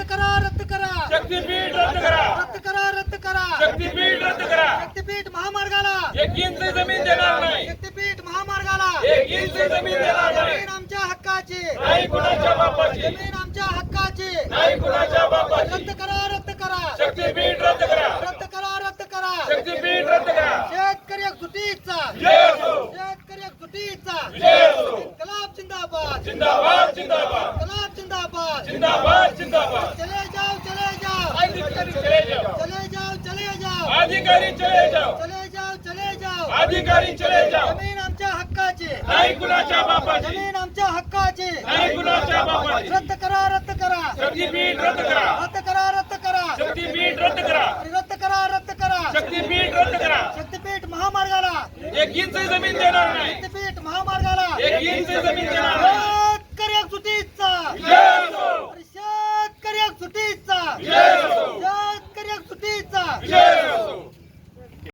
रद्द करा रद्द करा. शक्तीपीठ रद्द करा. रद्द करा रद्द करा. शक्तीपीठ रद्द करा. शक्तीपीठ महामार्गाला. एक इंच जमीन देणार नाही. शक्तीपीठ महामार्गाला. एक इंच जमीन देणार नाही. जमीन आमच्या हक्काची. नाही कुणाच्या बापाची. जमीन आमच्या हक्काची. नाही कुणाच्या बापाची. रद्द करा रद्द करा. शक्तीपीठ रद्द करा. रद्द करा रद्द करा. शक्तीपीठ रद्द करा. शेतकरी जय असो शेतकरी जय असो इन्कलाब जिंदाबाद. जिंदाबाद जिंदाबाद. जिंदाबाद जिंदाबाद। चले जाओ चले जाओ। अधिकारी चले जाओ। चले जाओ चले जाओ। अधिकारी चले जाओ। चले जाओ चले जाओ। अधिकारी चले जाओ। जमीन आमच्या हक्काची नाही कुणाच्या बापाची। जमीन आमच्या हक्काची नाही कुणाच्या बापाची। रद्द करा रद्द करा। शक्तीपीठ रद्द करा। रद्द करा रद्द करा। शक्तीपीठ रद्द करा। रद्द करा रद्द करा। शक्तीपीठ रद्द करा। शक्तीपीठ महामार्गाला। एक इंच जमीन देणार नाही। शक्तीपीठ महामार्गाला। एक इंच जमीन देणार